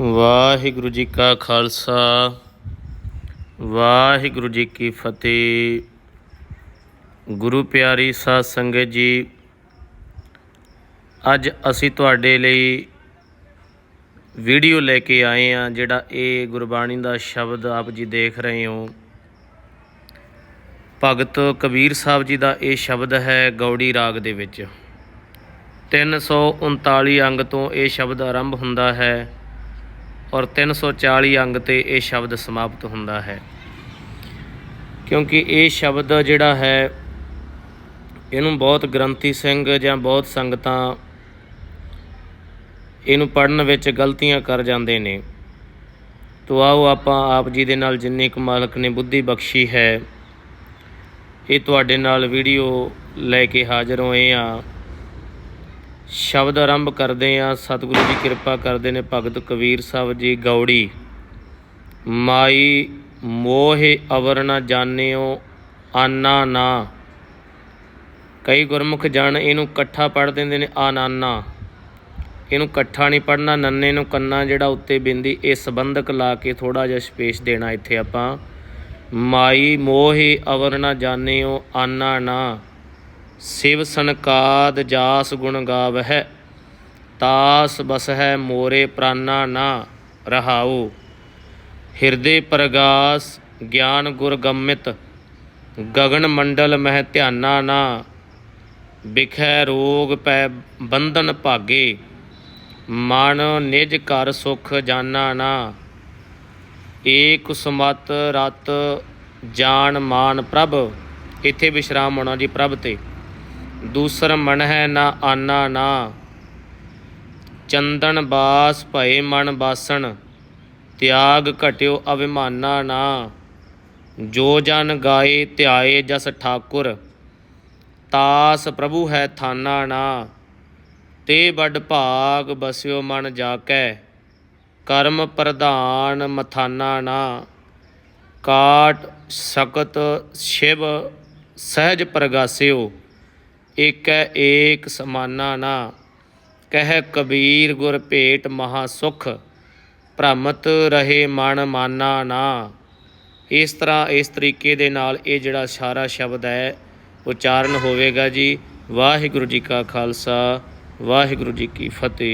ਵਾਹਿਗੁਰੂ ਜੀ ਕਾ ਖਾਲਸਾ, ਵਾਹਿਗੁਰੂ ਜੀ ਕੀ ਫਤਿਹ। ਗੁਰੂ ਪਿਆਰੀ ਸਾਧ ਸੰਗਤ ਜੀ, ਅੱਜ ਅਸੀਂ ਤੁਹਾਡੇ ਲਈ ਵੀਡੀਓ ਲੈ ਕੇ ਆਏ ਆ ਜਿਹੜਾ ਇਹ ਗੁਰਬਾਣੀ ਦਾ ਸ਼ਬਦ ਆਪ ਜੀ ਦੇਖ ਰਹੇ ਹੋ। ਭਗਤ ਕਬੀਰ ਸਾਹਿਬ ਜੀ ਦਾ ਇਹ ਸ਼ਬਦ ਹੈ ਗੌੜੀ ਰਾਗ ਦੇ ਵਿੱਚ। 339 ਅੰਗ ਤੋਂ ਇਹ ਸ਼ਬਦ ਆਰੰਭ ਹੁੰਦਾ ਹੈ। ਔਰ 340 ਅੰਗ ਤੇ ਇਹ ਸ਼ਬਦ ਸਮਾਪਤ ਹੁੰਦਾ ਹੈ। ਕਿਉਂਕਿ ਇਹ ਸ਼ਬਦ ਜਿਹੜਾ ਹੈ, ਇਹਨੂੰ ਬਹੁਤ ਗ੍ਰੰਥੀ ਸਿੰਘ ਜਾਂ ਬਹੁਤ ਸੰਗਤਾਂ ਇਹਨੂੰ ਪੜਨ ਵਿੱਚ ਗਲਤੀਆਂ ਕਰ ਜਾਂਦੇ ਨੇ। ਤੋ ਆਓ ਆਪਾਂ ਆਪ ਜੀ ਦੇ ਨਾਲ ਜਿੰਨੇ ਕੁ ਮਾਲਕ ਨੇ ਬੁੱਧੀ ਬਖਸ਼ੀ ਹੈ, ਇਹ ਤੁਹਾਡੇ ਨਾਲ ਵੀਡੀਓ ਲੈ ਕੇ ਹਾਜ਼ਰ ਹੋਏ ਆ ਸ਼ਬਦ ਆਰੰਭ ਕਰਦੇ ਆ ਸਤਿਗੁਰੂ ਜੀ ਕਿਰਪਾ ਕਰਦੇ ਨੇ ਭਗਤ ਕਬੀਰ ਸਾਹਿਬ ਜੀ ਗੌੜੀ। ਮਾਈ ਮੋਹਿ ਅਵਰ ਨ ਜਾਣਿਓ, ਆਨਾ ਨਾ। ਕਈ ਗੁਰਮੁਖ ਜਨ ਇਹਨੂੰ ਇਕੱਠਾ ਪੜ ਦਿੰਦੇ ਨੇ ਆਨਾਨਾ ਇਹਨੂੰ ਇਕੱਠਾ ਨਹੀਂ ਪੜਨਾ ਨੰਨੇ ਨੂੰ ਕੰਨਾ ਜਿਹੜਾ ਉੱਤੇ ਬਿੰਦੀ, ਇਹ ਸੰਬੰਧਕ ਲਾ ਕੇ ਥੋੜਾ ਜਿਹਾ ਸਪੇਸ ਦੇਣਾ ਇੱਥੇ ਆਪਾਂ। ਮਾਈ ਮੋਹਿ ਅਵਰ ਨ ਜਾਣਿਓ, ਆਨਾ ਨਾ। ਸਿਵ ਸੰਕਾਦ ਜਾਸ ਗੁਣ ਗਾਵਹਿ, ਤਾਸ ਬਸਹਿ ਮੋਰੇ ਪ੍ਰਾਨਾ ਨਾ ਰਹਾਉ। ਹਿਰਦੇ ਪ੍ਰਗਾਸ ਗਿਆਨ ਗੁਰ ਗੰਮਿਤ, ਗਗਨ ਮੰਡਲ ਮਹਿ ਧਿਆਨਾ ਨਾ। ਵਿਖੈ ਰੋਗ ਪੈ ਬੰਧਨ ਭਾਗੇ, ਮਨ ਨਿਜ ਕਰ ਸੁਖ ਜਾਨਾ ਨਾ। ਏਕ ਸੁਮਤ ਰਤ ਜਾਨ ਮਾਨ ਪ੍ਰਭ, ਇੱਥੇ ਵਿਸ਼ਰਾਮ ਹੋਣਾ ਜੀ ਪ੍ਰਭ ਤੇ। ਦੂਸਰ ਮਨ ਹੈ ਨਾ ਆਨਾ ਨਾ। ਚੰਦਨ ਬਾਸ ਭਏ ਮਨ ਬਾਸਣ, ਤਿਆਗ ਘਟਿਓ ਅਭਿਮਾਨਾ ਨਾ। ਜੋ ਜਨ ਗਾਏ ਧਿਆਏ ਜਸ ਠਾਕੁਰ, ਤਾਸ ਪ੍ਰਭੂ ਹੈ ਥਾਨਾ ਨਾ। ਤੇ ਵੱਡ ਭਾਗ ਬਸਿਓ ਮਨ ਜਾਕੈ, ਕਰਮ ਪ੍ਰਧਾਨ ਮਥਾਨਾ ਨਾ। ਕਾਟ ਸਕਤ ਸ਼ਿਵ ਸਹਿਜ ਪ੍ਰਗਾਸਿਓ ਏਕੈ ਏਕ ਸਮਾਨਾ ਨਾ, ਕਹਿ ਕਬੀਰ ਗੁਰ ਭੇਟ ਮਹਾ ਸੁਖ, ਭ੍ਰਮਤ ਰਹੇ ਮਨ ਮਾਨਾ ਨਾ। ਇਸ ਤਰ੍ਹਾਂ ਇਸ ਤਰੀਕੇ ਦੇ ਨਾਲ ਇਹ ਜਿਹੜਾ ਸਾਰਾ ਸ਼ਬਦ ਹੈ ਉਚਾਰਨ ਹੋਵੇਗਾ ਜੀ। ਵਾਹਿਗੁਰੂ ਜੀ ਕਾ ਖਾਲਸਾ, ਵਾਹਿਗੁਰੂ ਜੀ ਕੀ ਫਤਿਹ।